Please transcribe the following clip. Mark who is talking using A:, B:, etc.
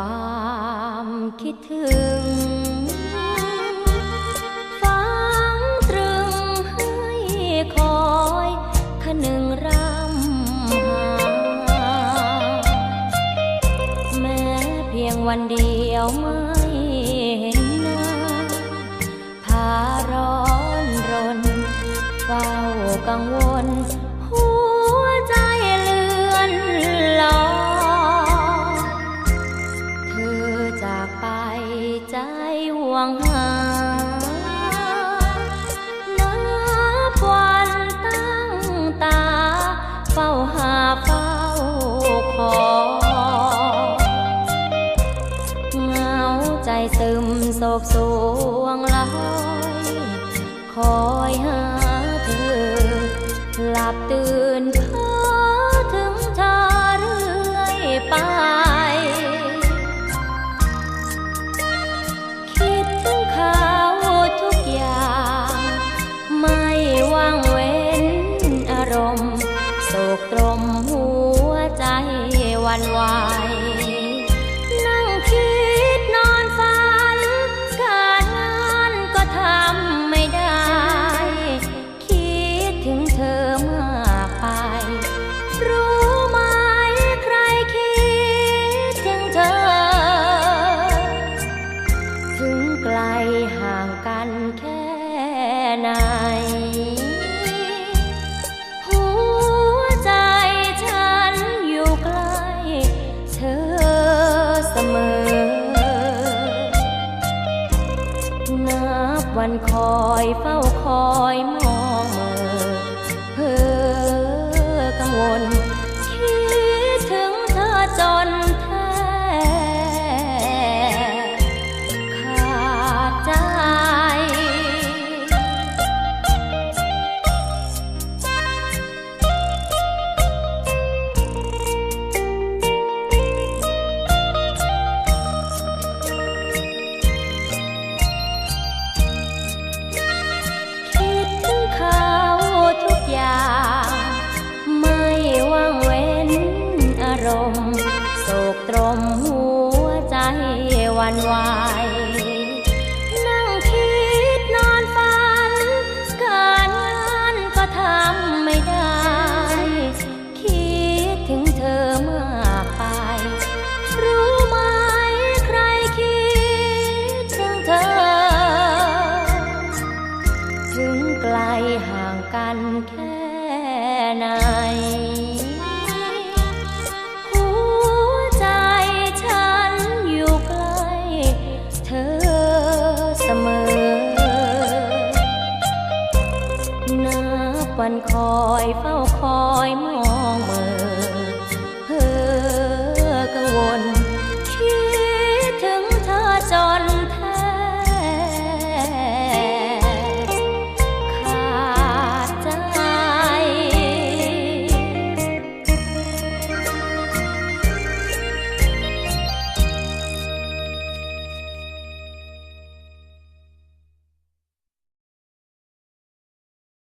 A: ความคิดถึงฟังตรึงให้คอยขนึงรำหา แม้เพียงวันเดียวไม่เห็นหน้าพาร้อนรนเฝ้ากังวล ใจห่วงหานับวันตั้งตา เฝ้าหาเฝ้าคอเหงาใจซึมโศกสวงลอยคอยหาเธอ หลับตื่นเพ้อถึงเธอเรื่อยไป กตรมหัวใจวันไหวนั่งคิดนอนฝัน การงานก็ทำไม่ได้ คิดถึงเธอมากไป รู้ไหมใครคิดถึงเธอ ถึงไกลห่างกันแค่ นับวันคอยเฝ้าคอยมองเมอเพ้อกังวล ตรมหัวใจวันไหวนั่งคิดนอนฝัน การงานก็ทำไม่ได้ คิดถึงเธอมากไป รู้ไหมใครคิดถึงเธอ ถึงไกลห่างกันแค่ไหน นาปันคอยเฝ้าคอยมองเมื่อเพ้อกังวล